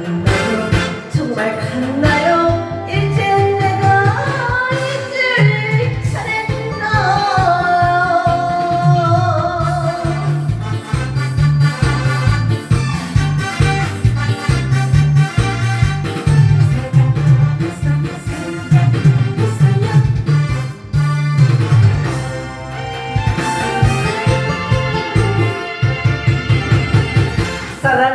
갔나요? 정말 갔나요? 일찍 내가 일찍 잘했나? 사랑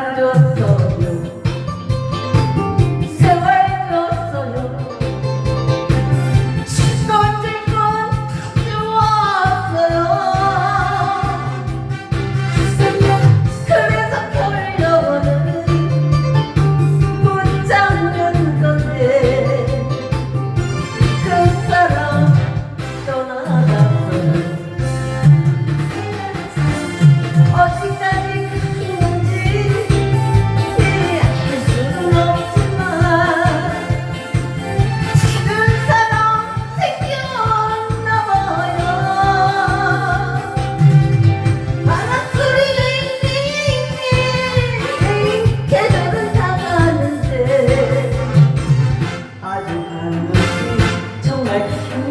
life.